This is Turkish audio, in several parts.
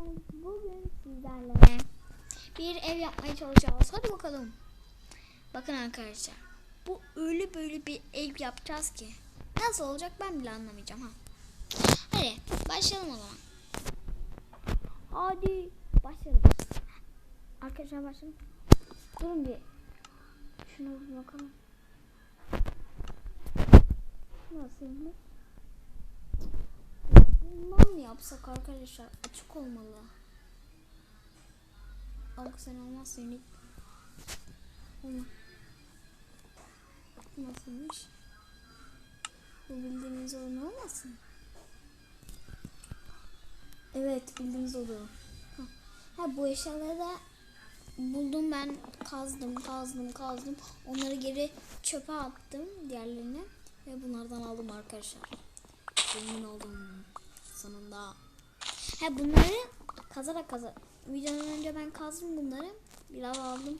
arkadaşlar bugün sizlerle bir ev yapmaya çalışacağız. Hadi bakalım. Bakın arkadaşlar. Bu öyle böyle bir ev yapacağız ki. Nasıl olacak ben bile anlamayacağım ha. Hadi başlayalım o zaman. Hadi başlayalım. Arkadaşlar başlayalım. Durun bir. Şuna bir bakalım. Nasılmış? Bundan mı yapsak arkadaşlar? Açık olmalı. Ama sen olmazsa. Olma. Nasılmış? Bu bildiğiniz oyun olmasın? Evet bildiğiniz oyun. Ha. bu eşyaları da buldum ben kazdım kazdım kazdım. Onları geri çöpe attım diğerlerini. Ve bunlardan aldım arkadaşlar. Emin oldum sonunda. Ha bunları kazarak kazarak. Videodan önce ben kazdım bunları. Biraz aldım.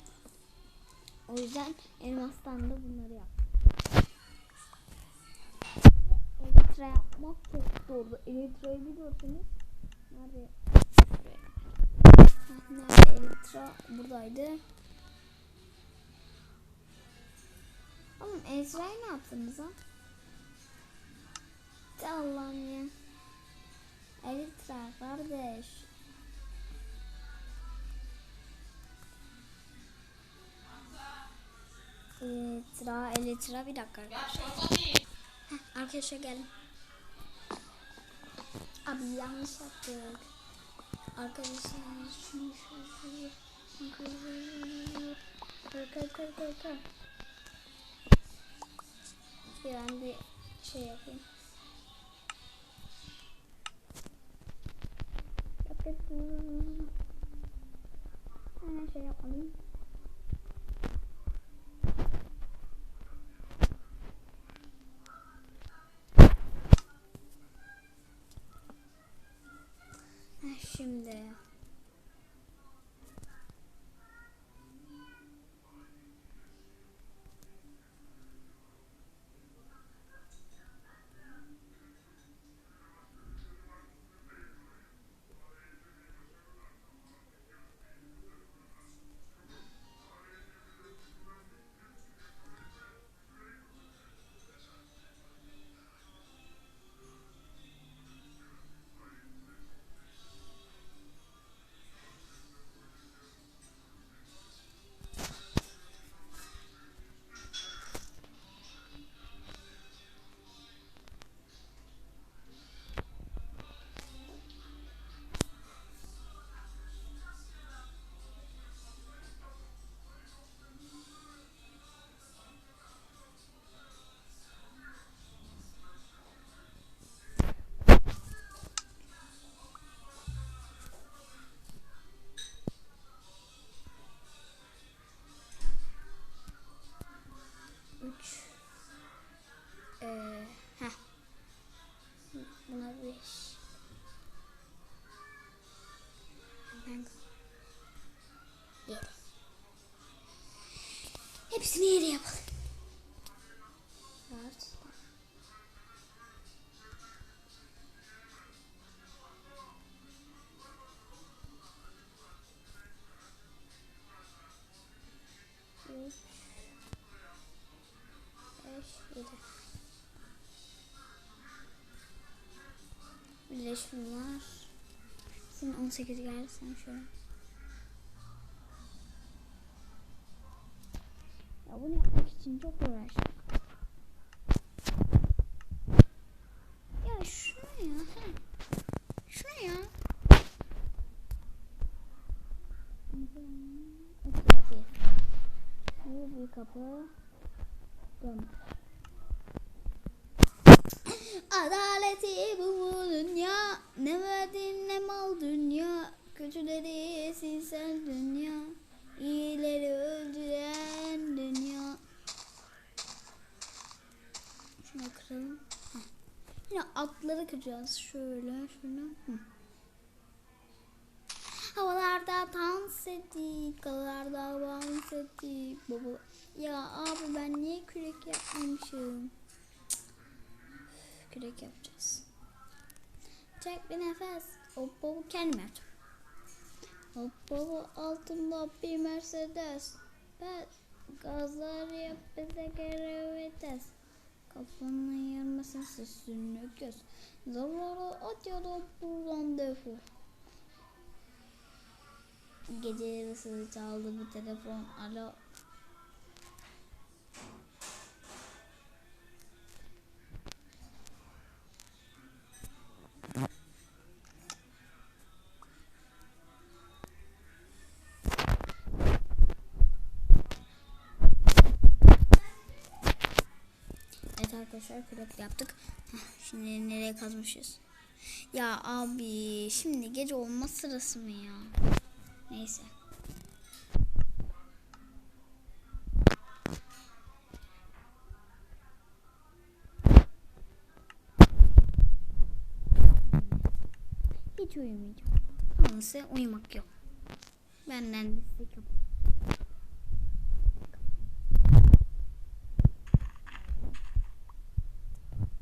O yüzden elmastan da bunları yaptım. Elitra yapmak çok zordu. Elitra'yı biliyorsunuz. Nerede? Nerede Elitra? Buradaydı. Oğlum Ezra'yı ne yaptınız ha? Allah'ım ya. Kardeş. Elitra, Elitra bir dakika arkadaşlar. Heh, arkadaşlar gelin. Abi yanlış yaptık. Arkadaşlar şunu şunu şunu. Kır kır kır kır kır. Bir ben bir şey yapayım. Yapayım. Hemen şey hepsini yedi yapalım dört üç beş yedi Birleşme var. Senin 18 geldi sen şöyle. Bunu yapmak için çok uğraştık. Ya şuna ya. heh. Şuna ya. Bu bir kapı. Dön. Adaleti bu dünya Ne verdin ne mal dünya Kötüleri silsen dünya İyileri öldüren dünya Şunu kıralım Heh. Yine atları kıracağız Şöyle Hı. Havalarda dans ettik Havalarda dans ettik Baba. Ya abi ben niye kürek yapmamışım Kürek yapacağız. Çek bir nefes. Hop hop kendim yapacağım. Kapalı altında bir Mercedes. Ben gazlar yap bize göre vites. Kafanın yarmasın sesini göz. Zarara at ya da buradan defol. Gece yarısı çaldı bir telefon. Alo. Arkadaşlar kulak yaptık. Şimdi nereye kazmışız? Ya abi şimdi gece olma sırası mı ya? Neyse. Hiç uyumayacağım. Size uyumak yok. Benden de size çok.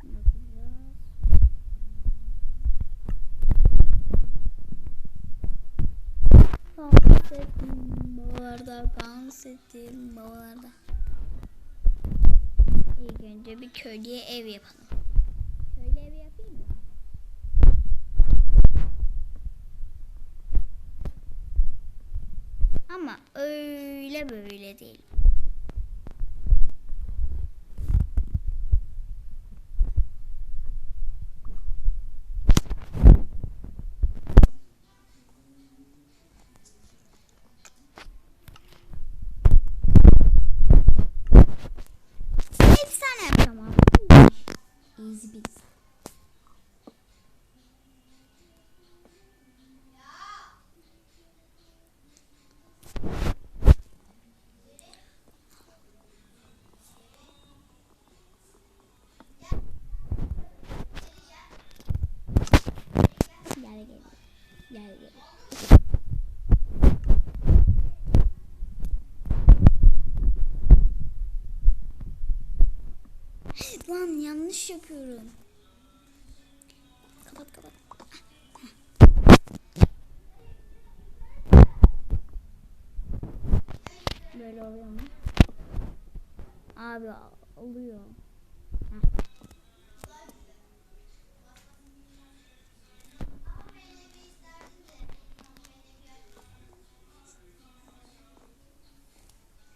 Bakacağız. Dans ettim babalarda, dans ettim babalarda. İlk önce bir köylüye ev yapalım. Köylü evi yapayım mı? Ama öyle böyle değil. Yapıyorum. Kapat kapat. Böyle oluyor mu? Abi oluyor. Heh.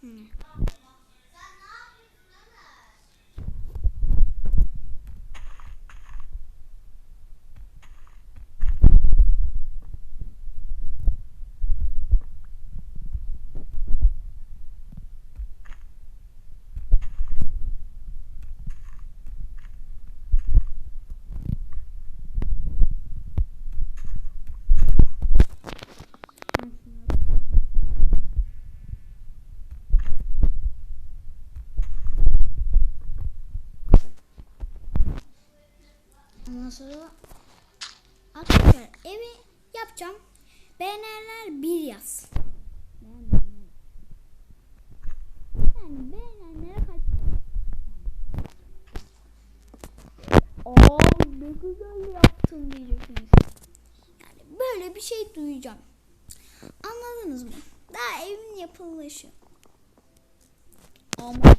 Hı. Ondan sonra arkadaşlar evi yapacağım. Beğenenler bir yaz. Yani beğenenlere kaç? Aa ne güzel yaptın diyeceksiniz. Yani böyle bir şey duyacağım. Anladınız mı? Daha evin yapılışı. Ama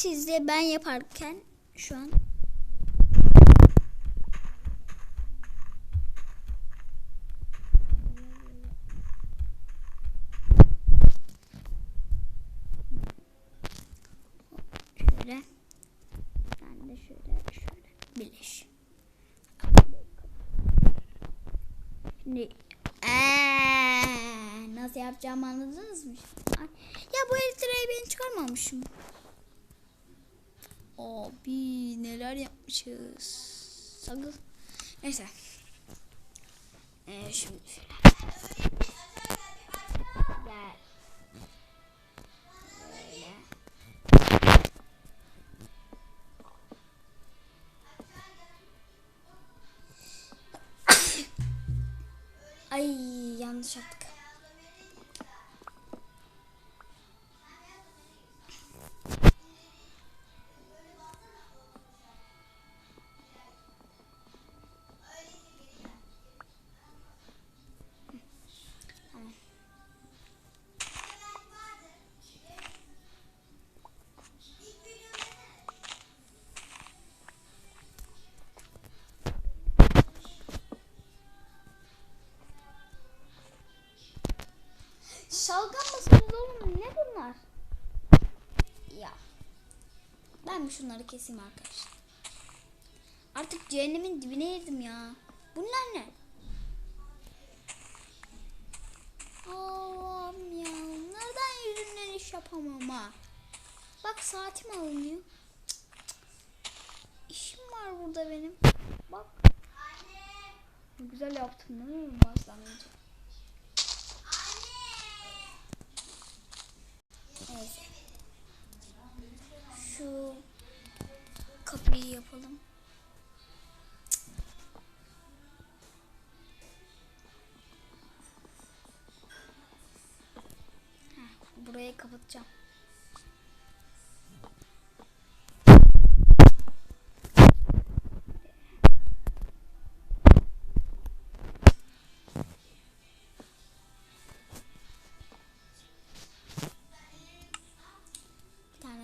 Siz de ben yaparken şu an şöyle ben de şöyle şöyle birleş. Şimdi yapacağımı anladınız mı? Ya bu elektriği ben çıkarmamışım. Abi neler yapmışız. Sakın. Neyse. Ee, şimdi. Gel. Ay yanlış yaptık. Şalgam mısınız oğlum? Ne bunlar? Ya. Ben şunları keseyim arkadaşlar. Artık cehennemin dibine girdim ya. Bunlar ne? Allah'ım ya. Nereden yüzünden iş yapamam ha? Bak saatim alınıyor. İşim var burada benim. Bak. Güzel yaptım değil mi başlangıcı? Yapalım. Heh, burayı kapatacağım.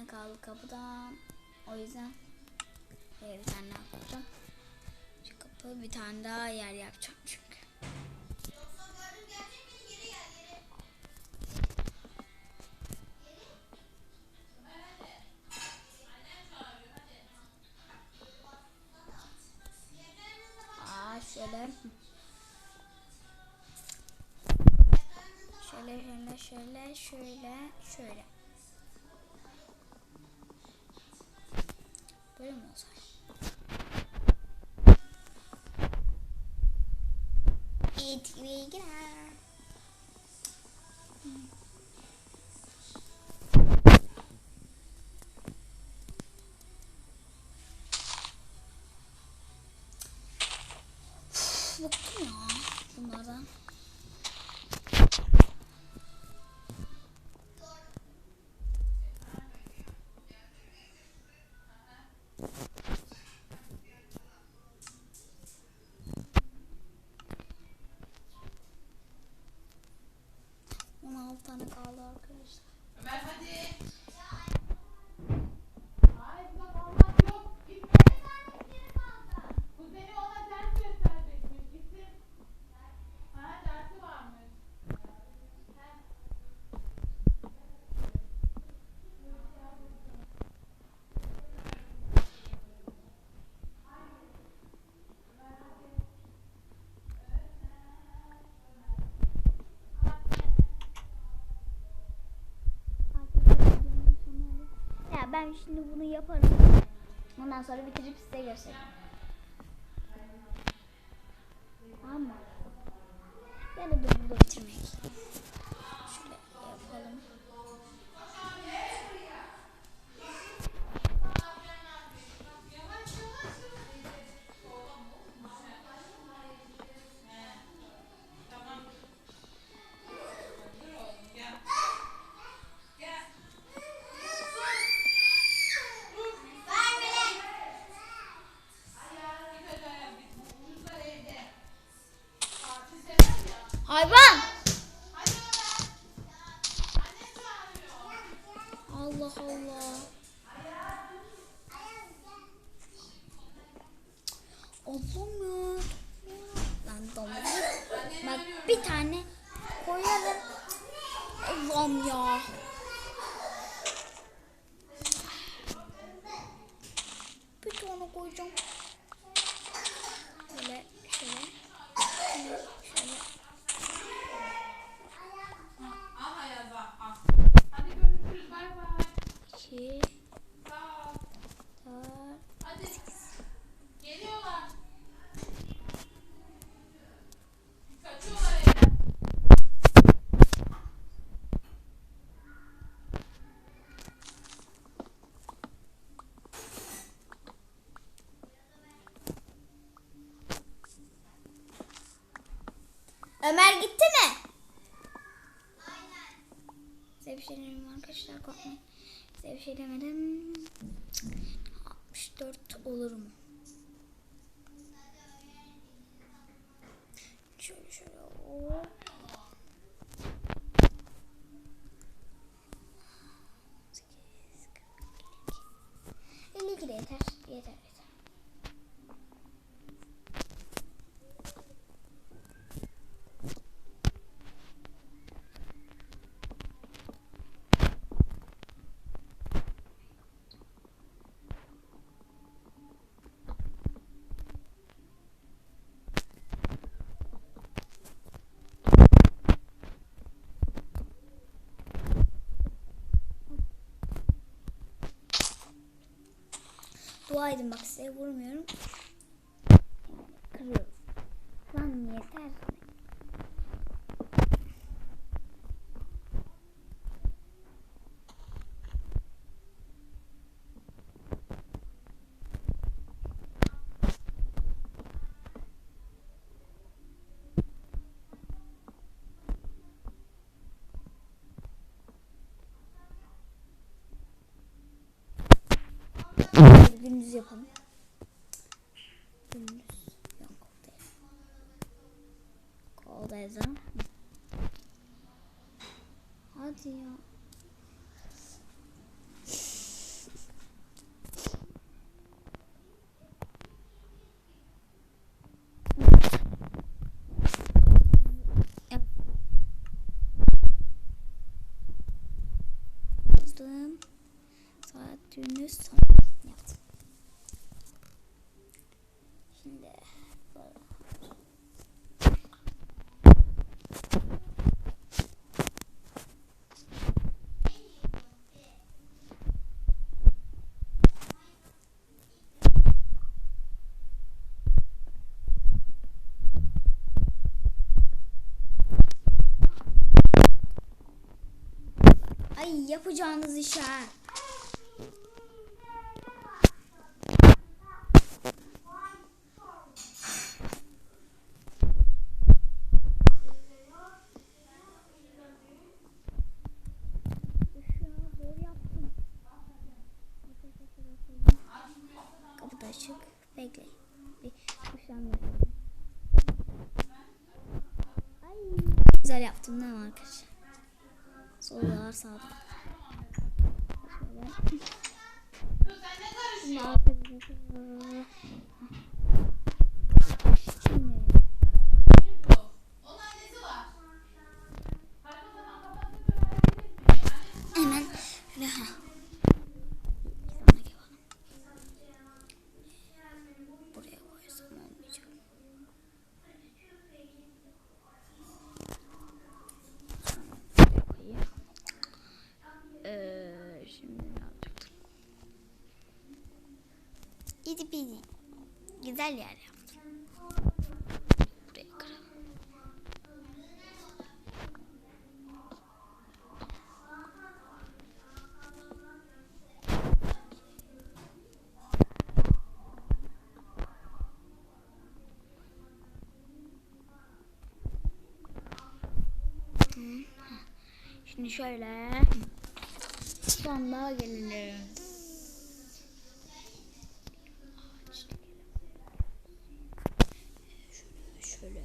Kaldı kapıdan. O yüzden buraya bir tane daha yapacağım. Şu kapı bir tane daha yer yapacağım çünkü. Aa. Şöyle şöyle şöyle şöyle şöyle. TV. Get out. Tane kaldı arkadaşlar. Ömer hadi. Ben şimdi bunu yaparım. Ondan sonra bitirip size göstereyim. Tamam mı? Ya Hayvan! Allah Allah. Ablam ya. Ben domuz. Bak bir tane koyalım. Allah'ım ya. Bir tane koyacağım. Şöyle şöyle. Şöyle şöyle. Al Ayaz'a al. Hadi görüşürüz bay bay. İki, Sağ ol. dört, Hadi. Geliyorlar. Kaçıyorlar evden. Ömer gitti mi? Size bir şey demedim arkadaşlar korkmayın. Size bir şey demedim. 64 olur mu? Şöyle şöyle. hop. Sekiz, kırk, elli iki de yeter. Yeter yeter. Dua edin bak size vurmuyorum. Kırıyorum. Lan yeter. Yapalım. Gündüz. Yok koldayız. Koldayız ha. Hadi ya. Saat gündüz son yaptım. Şimdi. Ay yapacağınız iş. Üf ya, zor yaptım. Kapı da açık. Bekle. Bir. Ay. Güzel yaptım değil mi arkadaşlar? Sollar sağda. Şöyle. Kız sen ne karışıyorsun? Arkadaşlar. Şimdi. Onun annesi var. Saçma sapan kapatıp öğrenecek mi? Hemen şöyle ha. Sana yapalım. Buraya koysam olmayacak. Buraya koyayım. Ee, şimdi ne yapacaktım? İdi bidi. Güzel yer yaptım. Buraya kıralım. Şimdi şöyle sonda gelelim. Şöyle, şöyle.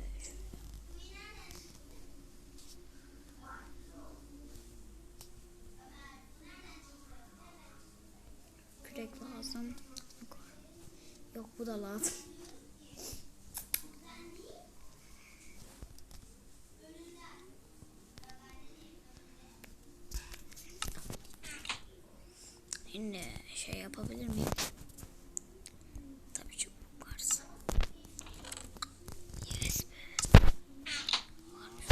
Kürek lazım. Yok. Bu da lazım. Şimdi şey yapabilir miyim? Tabii çubuk varsa. Yes be. Varmış.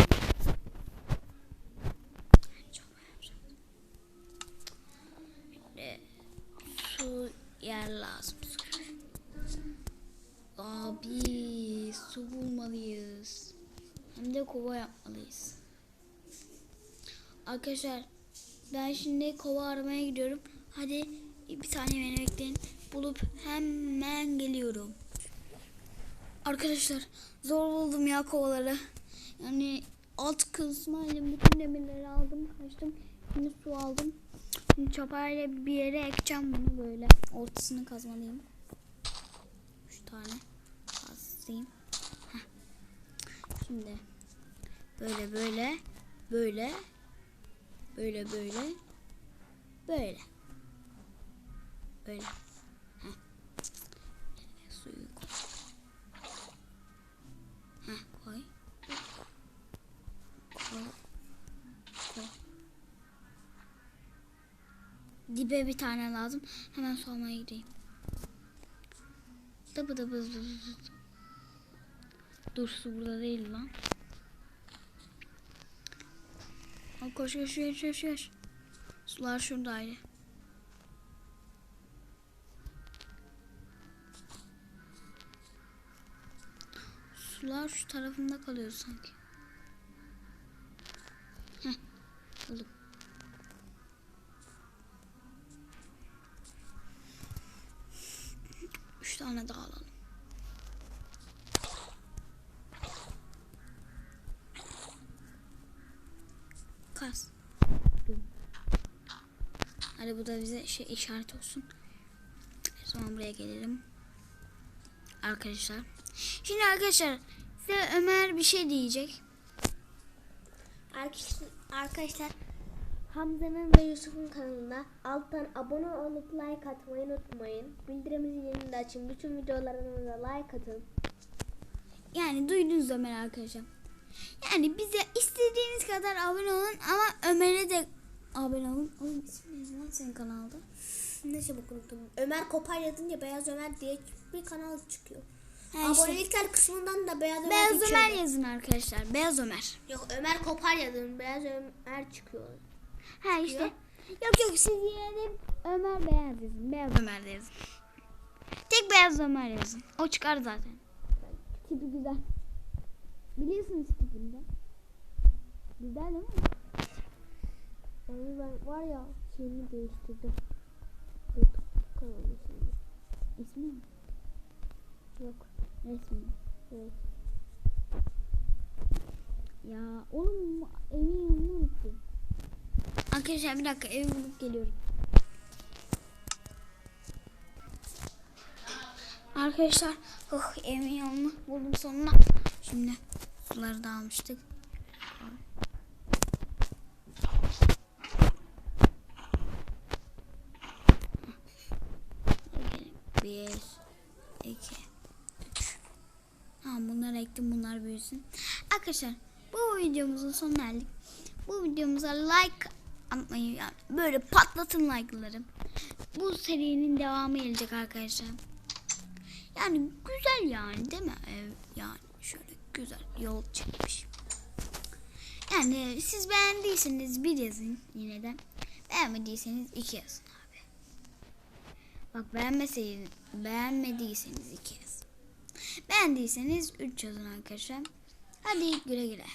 Çok yapacağım. Şimdi su yer lazım. Su. Abi su bulmalıyız. Hem de kova yapmalıyız. Arkadaşlar ben şimdi kova aramaya gidiyorum. Hadi bir tane beni bekleyin. Bulup hemen geliyorum. Arkadaşlar zor buldum ya kovaları. Yani alt kısmıyla bütün demirleri aldım kaçtım. Şimdi su aldım. Şimdi çapayla bir yere ekeceğim bunu böyle. Ortasını kazmalıyım. Üç tane kazayım. Heh. Şimdi böyle böyle böyle böyle böyle. Böyle. Böyle. Heh. suyu koy. Heh, koy. Koy. Koy. Dibe bir tane lazım. Hemen su almaya gideyim Dıbı dıbı dıbı dıbı. Dur su burada değil lan. Al koş koş koş koş koş. Sular şuradaydı. Sular şu tarafında kalıyor sanki. Heh. Buldum. Üç tane daha alalım. Hadi bu da bize şey işaret olsun. O zaman buraya gelelim. Arkadaşlar. Şimdi arkadaşlar size Ömer bir şey diyecek. Arkadaşlar, arkadaşlar Hamza'nın ve Yusuf'un kanalına alttan abone olup like atmayı unutmayın. Bildirim zilini de açın. Bütün videolarımıza like atın. Yani duydunuz Ömer arkadaşlar. Yani bize istediğiniz kadar abone olun ama Ömer'e de abone olun. Oğlum ismi ne lan senin kanalda? Ne çabuk unuttum. Ömer Kopar yazınca Beyaz Ömer diye bir kanal çıkıyor. İşte, Abonelikler kısmından da Beyaz Ömer Beyaz. Ömer yazın arkadaşlar. Beyaz Ömer. Yok Ömer Kopar yazın. Beyaz Ömer çıkıyor. Ha işte. Yok yok siz yine de Ömer Beyaz yazın. Beyaz Ömer de yazın. Tek Beyaz Ömer yazın. O çıkar zaten. Tipi güzel. Biliyorsunuz tipinde. Güzel değil mi? Yani ben var ya şeyimi değiştirdim. YouTube kanalı şimdi. İsmi mi? Yok. Resmi. Evet. Ya oğlum evin yanını unuttum. Arkadaşlar bir dakika evi bulup geliyorum. Arkadaşlar oh, evin yanını buldum sonuna. Şimdi suları da almıştık. Bir, iki, üç. Tamam bunları büyüsün. Arkadaşlar bu videomuzun sonuna geldik. Bu videomuza like atmayı yani böyle patlatın like'ları. Bu serinin devamı gelecek arkadaşlar. Yani güzel yani değil mi? Ev yani şöyle güzel yol çekmiş. Yani siz beğendiyseniz bir yazın yine de. Beğenmediyseniz iki yazın abi. Bak beğenmeseydin, beğenmediyseniz iki yazın. Beğendiyseniz 3 yazın arkadaşlar. Hadi güle güle.